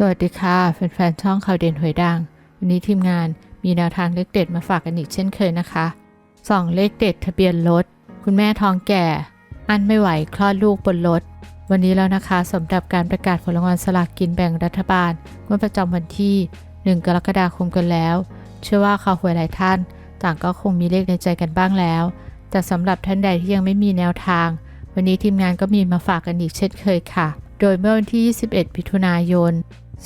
สวัสดีค่ะแฟนๆช่องข่าวเด่นหวยดัง วันนี้ทีมงานมีแนวทางเลขเด็ดมาฝากกันอีกเช่นเคยนะคะสองเลขเด็ดทะเบียนรถคุณแม่ท้องแก่ อันไม่ไหวคลอดลูกบนรถวันนี้แล้วนะคะสำหรับการประกาศผลรางวัลสลากกินแบ่งรัฐบาลเมื่อประจำวันที่ 1 กรกฎาคมกันแล้ว เชื่อว่าข่าวหวยหลายท่าน ต่างก็คงมีเลขในใจกันบ้างแล้ว แต่สำหรับท่านใดที่ยังไม่มีแนวทาง วันนี้ทีมงานก็มีมาฝากกันอีกเช่นเคยค่ะ โดยเมื่อวันที่ 21มิถุนายน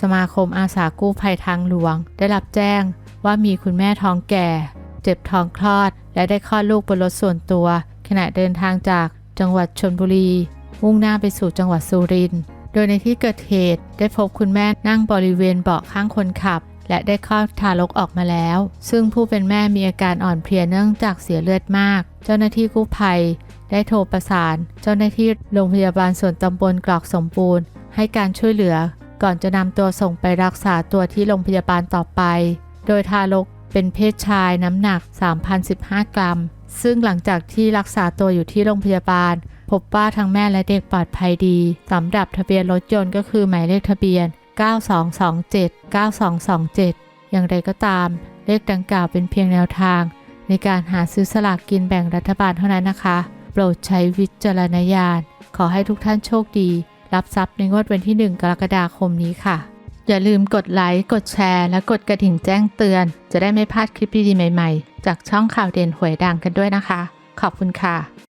สมาคมอาสากู้ภัยทางหลวง ได้รับแจ้งว่ามีคุณแม่ท้องแก่ เจ็บท้องคลอด และได้คลอดลูกบนรถส่วนตัว ขณะเดินทางจากจังหวัดชนบุรี มุ่งหน้าไปสู่จังหวัดสุรินทร์โดยในที่เกิดเหตุได้พบคุณแม่นั่งบริเวณเบาะข้างคนขับ และได้คลอดทารกออกมาแล้ว ซึ่งผู้เป็นแม่มีอาการอ่อนเพลียเนื่องจากเสียเลือดมาก เจ้าหน้าที่กู้ภัย ได้โทรประสาน เจ้าหน้าที่โรงพยาบาลส่วนตำบลกรอกสมบูรณ์ ให้การช่วยเหลือ ก่อนจะนำตัวส่งไปรักษาตัวที่โรงพยาบาลต่อไป โดยทารกเป็นเพศชายน้ำหนัก 3,015 กรัม ซึ่งหลังจากที่รักษาตัวอยู่ที่โรงพยาบาล พบว่าทั้งแม่และเด็กปลอดภัยดีสำหรับทะเบียนรถยนต์ก็คือหมายเลขทะเบียน 9227 9227 อย่างไรก็ตาม เลขดังกล่าวเป็นเพียงแนวทาง ในการหาซื้อสลากกินแบ่งรัฐบาลเท่านั้นนะคะ โปรดใช้วิจารณญาณ ขอให้ทุกท่านโชคดี รับทรัพย์ในงวดวันที่ 1 กรกฎาคมนี้ค่ะ อย่าลืมกดไลค์กดแชร์และกดกระดิ่งแจ้งเตือน จะได้ไม่พลาดคลิปดีๆใหม่ ๆ จากช่องข่าวเด่นหวยดังกันด้วยนะคะ ขอบคุณค่ะ